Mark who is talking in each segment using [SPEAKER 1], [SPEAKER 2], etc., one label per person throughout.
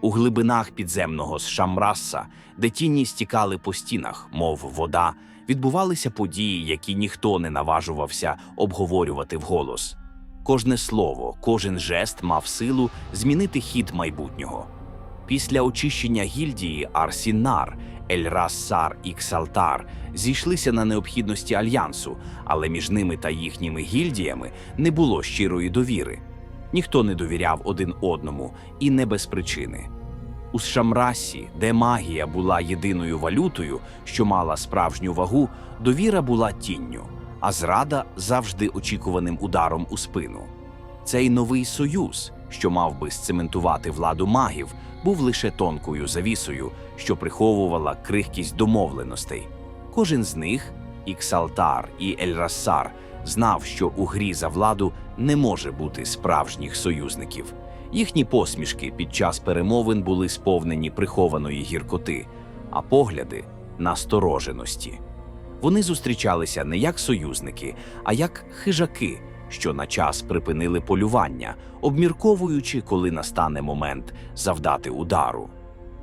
[SPEAKER 1] У глибинах підземного Шамраса, де тіні стікали по стінах, мов вода, відбувалися події, які ніхто не наважувався обговорювати вголос. Кожне слово, кожен жест мав силу змінити хід майбутнього. Після очищення гільдії Арсінар, Ель-Рассар і Ксалтар зійшлися на необхідності альянсу, але між ними та їхніми гільдіями не було щирої довіри. Ніхто не довіряв один одному і не без причини. У Шамрасі, де магія була єдиною валютою, що мала справжню вагу, довіра була тінню, а зрада завжди очікуваним ударом у спину. Цей новий союз, що мав би сцементувати владу магів, був лише тонкою завісою, що приховувала крихкість домовленостей. Кожен з них, і Ксалтар, і Ель-Рассар, знав, що у грі за владу не може бути справжніх союзників. Їхні посмішки під час перемовин були сповнені прихованої гіркоти, а погляди настороженості. Вони зустрічалися не як союзники, а як хижаки, що на час припинили полювання, обмірковуючи, коли настане момент завдати удару.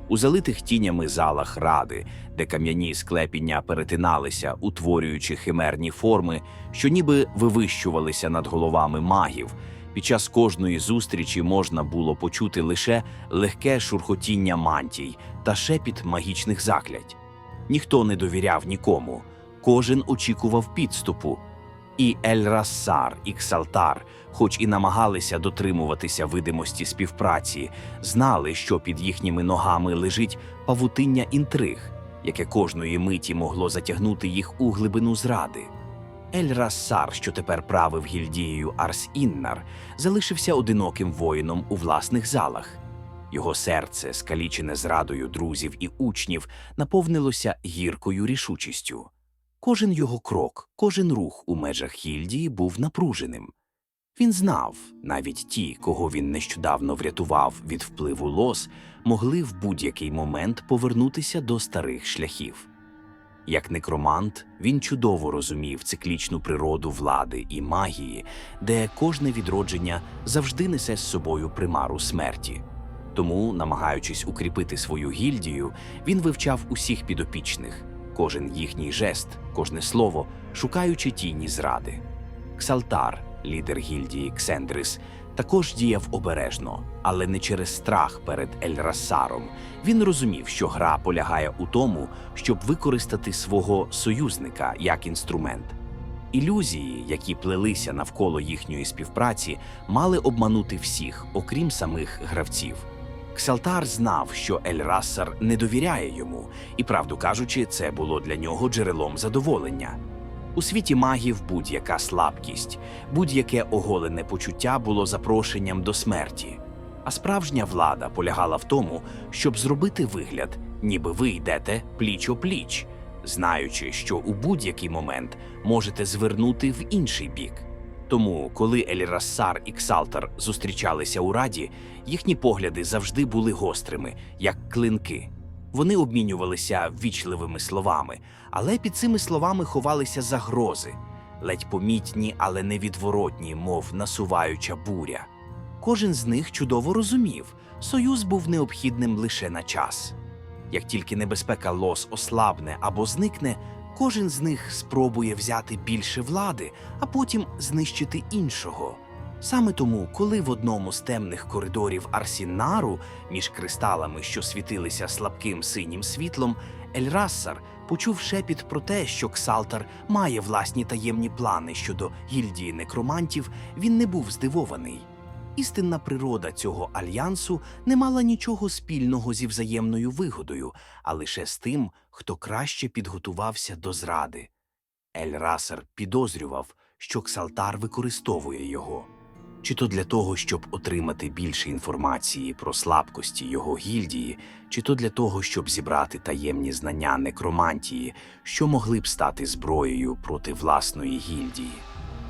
[SPEAKER 1] У залитих тінями залах ради, де кам'яні склепіння перетиналися, утворюючи химерні форми, що ніби вивищувалися над головами магів. Під час кожної зустрічі можна було почути лише легке шурхотіння мантій та шепіт магічних заклять. Ніхто не довіряв нікому, кожен очікував підступу. І Ель-Рассар, і Ксалтар, хоч і намагалися дотримуватися видимості співпраці, знали, що під їхніми ногами лежить павутиння інтриг, яке кожної миті могло затягнути їх у глибину зради. Ель-Рассар, що тепер правив гільдією Арс-Іннар, залишився одиноким воїном у власних залах. Його серце, скалічене зрадою друзів і учнів, наповнилося гіркою рішучістю. Кожен його крок, кожен рух у межах гільдії був напруженим. Він знав, навіть ті, кого він нещодавно врятував від впливу лос, могли в будь-який момент повернутися до старих шляхів. Як некромант, він чудово розумів циклічну природу влади і магії, де кожне відродження завжди несе з собою примару смерті. Тому, намагаючись укріпити свою гільдію, він вивчав усіх підопічних, кожен їхній жест, кожне слово, шукаючи тіні зради. Ксалтар, лідер гільдії Ксендрис, також діяв обережно, але не через страх перед Ель-Рассаром. Він розумів, що гра полягає у тому, щоб використати свого союзника як інструмент. Ілюзії, які плелися навколо їхньої співпраці, мали обманути всіх, окрім самих гравців. Ксалтар знав, що Ель-Рассар не довіряє йому, і, правду кажучи, це було для нього джерелом задоволення. У світі магів будь-яка слабкість, будь-яке оголене почуття було запрошенням до смерті. А справжня влада полягала в тому, щоб зробити вигляд, ніби ви йдете пліч о пліч, знаючи, що у будь-який момент можете звернути в інший бік. Тому, коли Ель-Рассар і Ксалтар зустрічалися у раді, їхні погляди завжди були гострими, як клинки. Вони обмінювалися ввічливими словами, але під цими словами ховалися загрози, ледь помітні, але невідворотні, мов насуваюча буря. Кожен з них чудово розумів, союз був необхідним лише на час. Як тільки небезпека лос ослабне або зникне, кожен з них спробує взяти більше влади, а потім знищити іншого. Саме тому, коли в одному з темних коридорів Арсінару, між кристалами, що світилися слабким синім світлом, Ельрассар почув шепіт про те, що Ксалтар має власні таємні плани щодо гільдії некромантів, він не був здивований. Істинна природа цього альянсу не мала нічого спільного зі взаємною вигодою, а лише з тим, хто краще підготувався до зради. Ель-Расер підозрював, що Ксалтар використовує його. Чи то для того, щоб отримати більше інформації про слабкості його гільдії, чи то для того, щоб зібрати таємні знання некромантії, що могли б стати зброєю проти власної гільдії.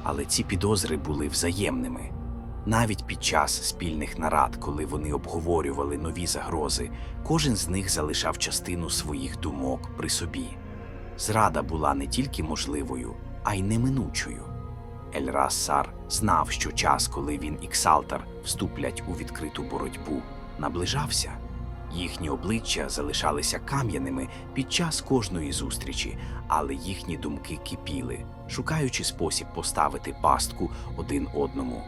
[SPEAKER 1] Але ці підозри були взаємними. Навіть під час спільних нарад, коли вони обговорювали нові загрози, кожен з них залишав частину своїх думок при собі. Зрада була не тільки можливою, а й неминучою. Ель-Рассар знав, що час, коли він і Ксалтар вступлять у відкриту боротьбу, наближався. Їхні обличчя залишалися кам'яними під час кожної зустрічі, але їхні думки кипіли, шукаючи спосіб поставити пастку один одному.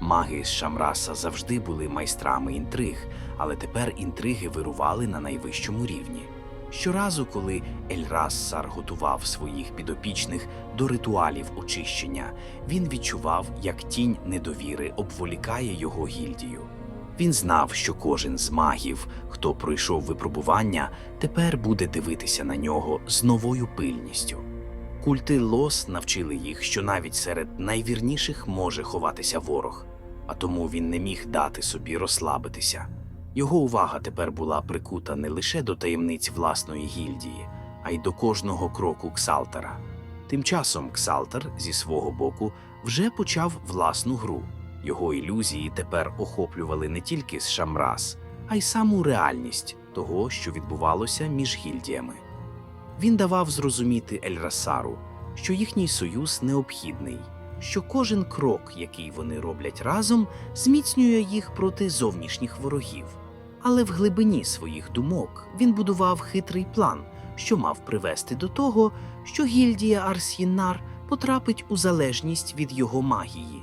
[SPEAKER 1] Маги з Шамраса завжди були майстрами інтриг, але тепер інтриги вирували на найвищому рівні. Щоразу, коли Ельрассар готував своїх підопічних до ритуалів очищення, він відчував, як тінь недовіри обволікає його гільдію. Він знав, що кожен з магів, хто пройшов випробування, тепер буде дивитися на нього з новою пильністю. Культи лос навчили їх, що навіть серед найвірніших може ховатися ворог, а тому він не міг дати собі розслабитися. Його увага тепер була прикута не лише до таємниць власної гільдії, а й до кожного кроку Ксалтера. Тим часом Ксалтер зі свого боку вже почав власну гру. Його ілюзії тепер охоплювали не тільки з Шамрас, а й саму реальність того, що відбувалося між гільдіями. Він давав зрозуміти Ельрасару, що їхній союз необхідний, що кожен крок, який вони роблять разом, зміцнює їх проти зовнішніх ворогів. Але в глибині своїх думок він будував хитрий план, що мав привести до того, що гільдія Арсінар потрапить у залежність від його магії.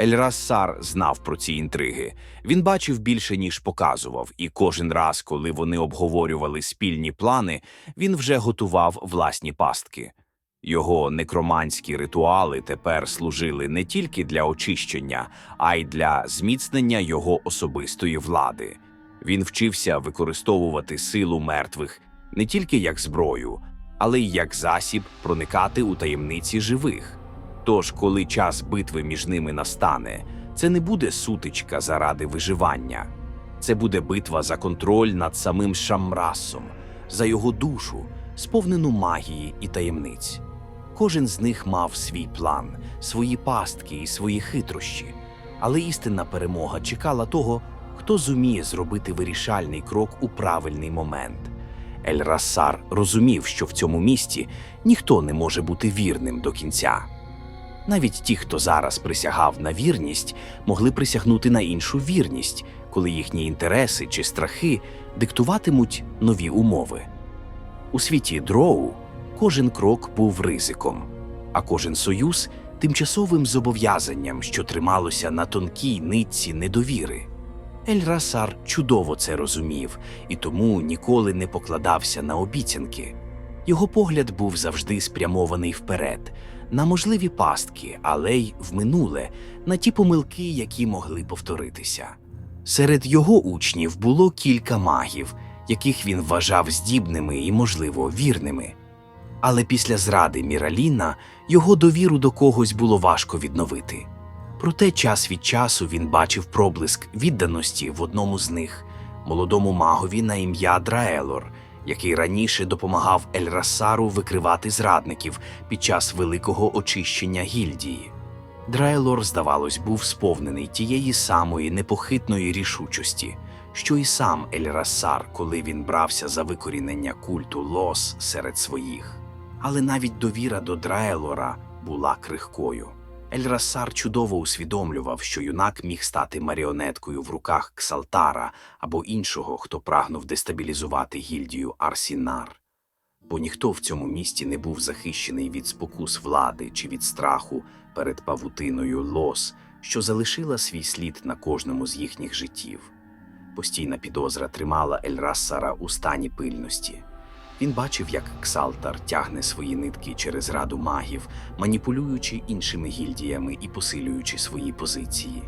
[SPEAKER 1] Ельрассар знав про ці інтриги. Він бачив більше, ніж показував, і кожен раз, коли вони обговорювали спільні плани, він вже готував власні пастки. Його некроманські ритуали тепер служили не тільки для очищення, а й для зміцнення його особистої влади. Він вчився використовувати силу мертвих не тільки як зброю, але й як засіб проникати у таємниці живих. Тож, коли час битви між ними настане, це не буде сутичка заради виживання, це буде битва за контроль над самим Шамрасом, за його душу, сповнену магії і таємниць. Кожен з них мав свій план, свої пастки і свої хитрощі, але істинна перемога чекала того, хто зуміє зробити вирішальний крок у правильний момент. Ель-Рассар розумів, що в цьому місті ніхто не може бути вірним до кінця. Навіть ті, хто зараз присягав на вірність, могли присягнути на іншу вірність, коли їхні інтереси чи страхи диктуватимуть нові умови. У світі дроу кожен крок був ризиком, а кожен союз тимчасовим зобов'язанням, що трималося на тонкій нитці недовіри. Ель-Расар чудово це розумів і тому ніколи не покладався на обіцянки. Його погляд був завжди спрямований вперед, на можливі пастки, але й в минуле, на ті помилки, які могли повторитися. Серед його учнів було кілька магів, яких він вважав здібними і, можливо, вірними. Але після зради Міраліна його довіру до когось було важко відновити. Проте час від часу він бачив проблиск відданості в одному з них, молодому магові на ім'я Драелор, який раніше допомагав Ельрасару викривати зрадників під час великого очищення гільдії. Драелор, здавалось, був сповнений тієї самої непохитної рішучості, що і сам Ельрасар, коли він брався за викорінення культу лос серед своїх. Але навіть довіра до Драелора була крихкою. Ельрасар чудово усвідомлював, що юнак міг стати маріонеткою в руках Ксалтара або іншого, хто прагнув дестабілізувати гільдію Арсінар. Бо ніхто в цьому місті не був захищений від спокус влади чи від страху перед павутиною лос, що залишила свій слід на кожному з їхніх життів. Постійна підозра тримала Ельрассара у стані пильності. Він бачив, як Ксалтар тягне свої нитки через раду магів, маніпулюючи іншими гільдіями і посилюючи свої позиції.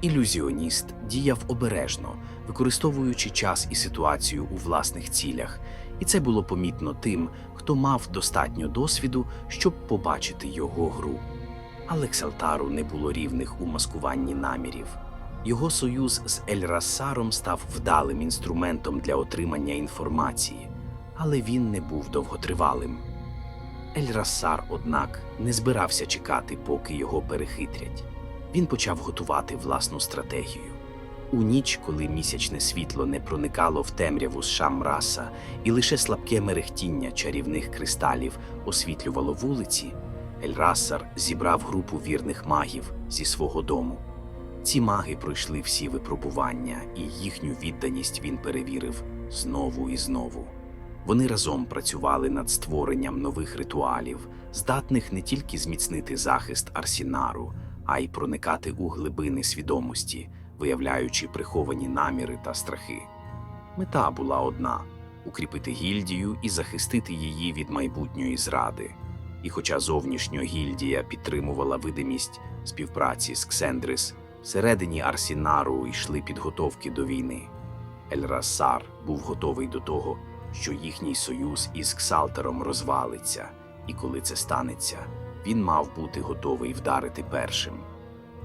[SPEAKER 1] Ілюзіоніст діяв обережно, використовуючи час і ситуацію у власних цілях, і це було помітно тим, хто мав достатньо досвіду, щоб побачити його гру. Але Ксалтару не було рівних у маскуванні намірів. Його союз з Ельрассаром став вдалим інструментом для отримання інформації але він не був довготривалим. Ель-Рассар, однак, не збирався чекати, поки його перехитрять. Він почав готувати власну стратегію. У ніч, коли місячне світло не проникало в темряву з Шамраса, і лише слабке мерехтіння чарівних кристалів освітлювало вулиці, Ель-Рассар зібрав групу вірних магів зі свого дому. Ці маги пройшли всі випробування, і їхню відданість він перевірив знову і знову. Вони разом працювали над створенням нових ритуалів, здатних не тільки зміцнити захист Арсінару, а й проникати у глибини свідомості, виявляючи приховані наміри та страхи. Мета була одна укріпити гільдію і захистити її від майбутньої зради. І хоча зовнішньо гільдія підтримувала видимість співпраці з Ксендрис, всередині Арсінару йшли підготовки до війни. Ель-Рассар був готовий до того, що їхній союз із Ксалтером розвалиться, і коли це станеться, він мав бути готовий вдарити першим.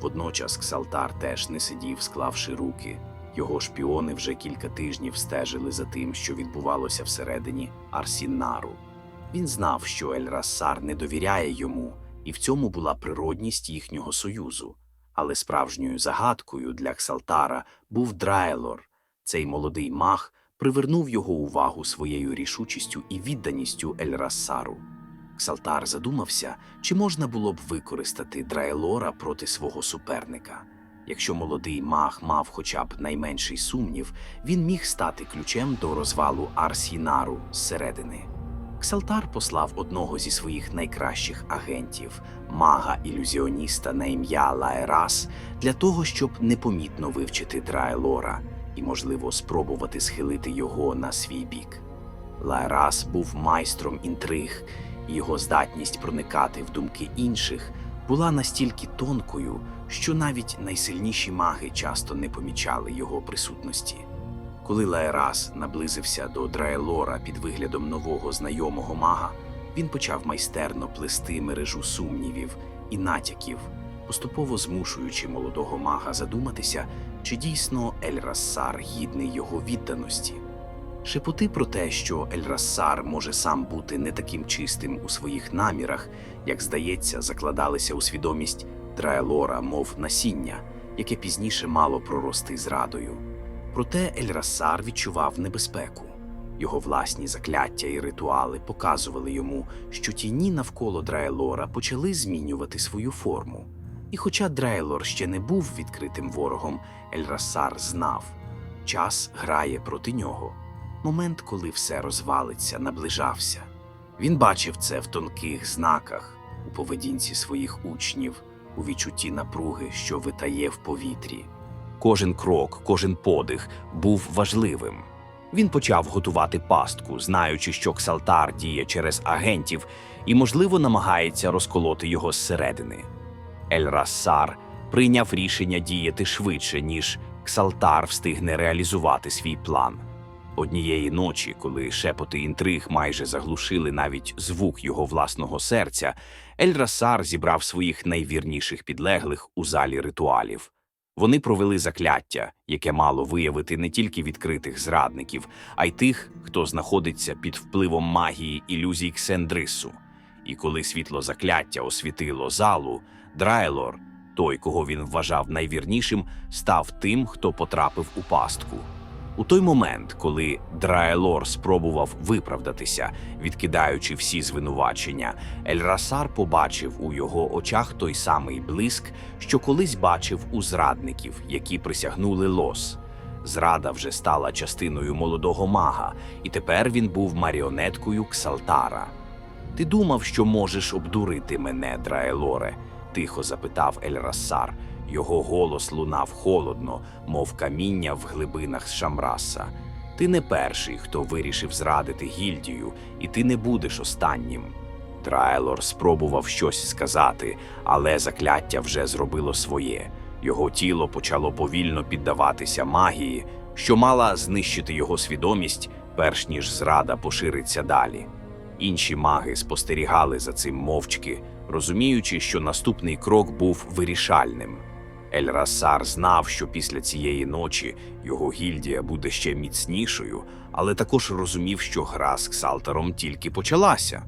[SPEAKER 1] Водночас Ксалтар теж не сидів, склавши руки. Його шпіони вже кілька тижнів стежили за тим, що відбувалося всередині Арсінару. Він знав, що Ель-Рассар не довіряє йому, і в цьому була природність їхнього союзу. Але справжньою загадкою для Ксалтара був Драйлор. Цей молодий маг привернув його увагу своєю рішучістю і відданістю Ель-Рассару. Ксалтар задумався, чи можна було б використати Драйлора проти свого суперника. Якщо молодий маг мав хоча б найменший сумнів, він міг стати ключем до розвалу Арсінару зсередини. Ксалтар послав одного зі своїх найкращих агентів, мага-ілюзіоніста на ім'я Лаерас, для того, щоб непомітно вивчити Драйлора і, можливо, спробувати схилити його на свій бік. Лаерас був майстром інтриг, і його здатність проникати в думки інших була настільки тонкою, що навіть найсильніші маги часто не помічали його присутності. Коли Лаерас наблизився до Драелора під виглядом нового знайомого мага, він почав майстерно плести мережу сумнівів і натяків, поступово змушуючи молодого мага задуматися, чи дійсно Ель-Рассар гідний його відданості. Шепоти про те, що Ель-Рассар може сам бути не таким чистим у своїх намірах, як здається, закладалися у свідомість Драелора, мов насіння, яке пізніше мало прорости зрадою. Проте Ель-Рассар відчував небезпеку. Його власні закляття і ритуали показували йому, що тіні навколо Драелора почали змінювати свою форму. І хоча Драелор ще не був відкритим ворогом, Ель-Рассар знав час грає проти нього. Момент, коли все розвалиться, наближався. Він бачив це в тонких знаках, у поведінці своїх учнів, у відчутті напруги, що витає в повітрі. Кожен крок, кожен подих був важливим. Він почав готувати пастку, знаючи, що Ксалтар діє через агентів і, можливо, намагається розколоти його зсередини. Ель-Рассар прийняв рішення діяти швидше, ніж Ксалтар встигне реалізувати свій план. Однієї ночі, коли шепоти інтриг майже заглушили навіть звук його власного серця, Ель-Рассар зібрав своїх найвірніших підлеглих у залі ритуалів. Вони провели закляття, яке мало виявити не тільки відкритих зрадників, а й тих, хто знаходиться під впливом магії ілюзій Ксендрису. І коли світло закляття освітило залу, Драйлор, той, кого він вважав найвірнішим, став тим, хто потрапив у пастку. У той момент, коли Драелор спробував виправдатися, відкидаючи всі звинувачення, Ель-Расар побачив у його очах той самий блиск, що колись бачив у зрадників, які присягнули лос. Зрада вже стала частиною молодого мага, і тепер він був маріонеткою Ксалтара. Ти думав, що можеш обдурити мене, Драелоре? Тихо запитав Ель-Рассар. Його голос лунав холодно, мов каміння в глибинах Шамраса. Ти не перший, хто вирішив зрадити гільдію, і ти не будеш останнім. Драйлор спробував щось сказати, але закляття вже зробило своє. Його тіло почало повільно піддаватися магії, що мала знищити його свідомість, перш ніж зрада пошириться далі. Інші маги спостерігали за цим мовчки, розуміючи, що наступний крок був вирішальним. Ель-Рассар знав, що після цієї ночі його гільдія буде ще міцнішою, але також розумів, що гра з Ксалтером тільки почалася.